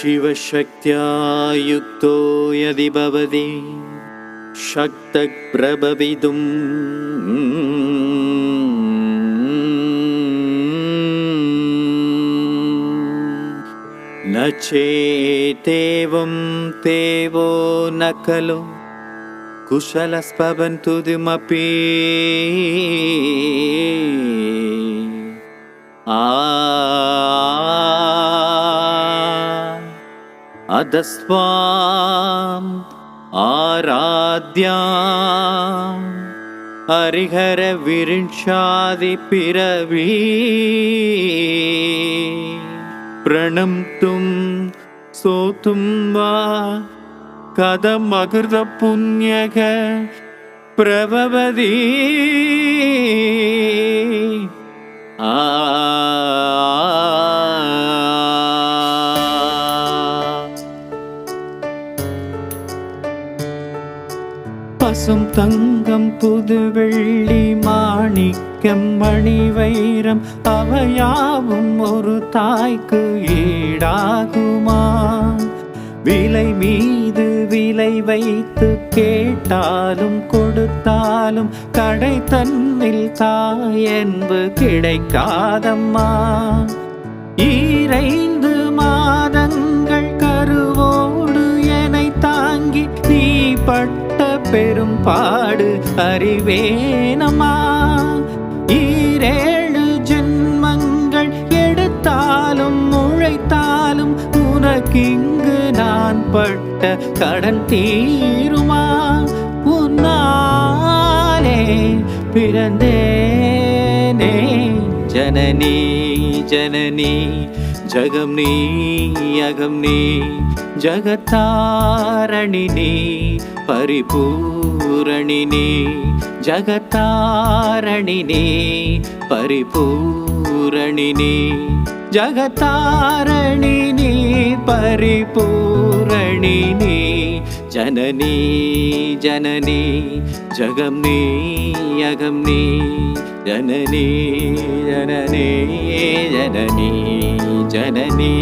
शिवशक्त्या युक्तो यदि भवति शक्तः प्रभवितुम् न चेतेवं तेवो न खलु कुशलस्पवन्तुदिमपि आ अधस्वाम् आराध्या हरिहरविरिञ्चादिपिरवी प्रणम्तुं सोतुं वा कथमकृतपुण्यक प्रभवति आ பாசம் தங்கம் புது வெள்ளி மாணிக்கம் மணி வைரம் அவையாவும் ஒரு தாய்க்கு ஈடாகுமா? விலை மீது விலை வைத்து கேட்டாலும் கொடுத்தாலும் கடை தன்னில் தாயன்பு கிடைக்காதம்மா. ஈரைந்து மாதங்கள் பெரும் பாடு அறிவேனமா ஈரேழு ஜென்மங்கள் எடுத்தாலும் உழைத்தாலும் உனக்கிங்கு நான் பட்ட கடன் தீருமா? உன்னாலே பிறந்தேனே. ஜனனி ஜனனி జగం నీ అగం నీ జగతారణిని పరిపూరణిని జగతారణిని పరిపూరణిని జగతారణిని పరిపూరణిని జననీ జననీ జగమ్నీ అగమ్నీ జననీ జననీ జననీ జననీ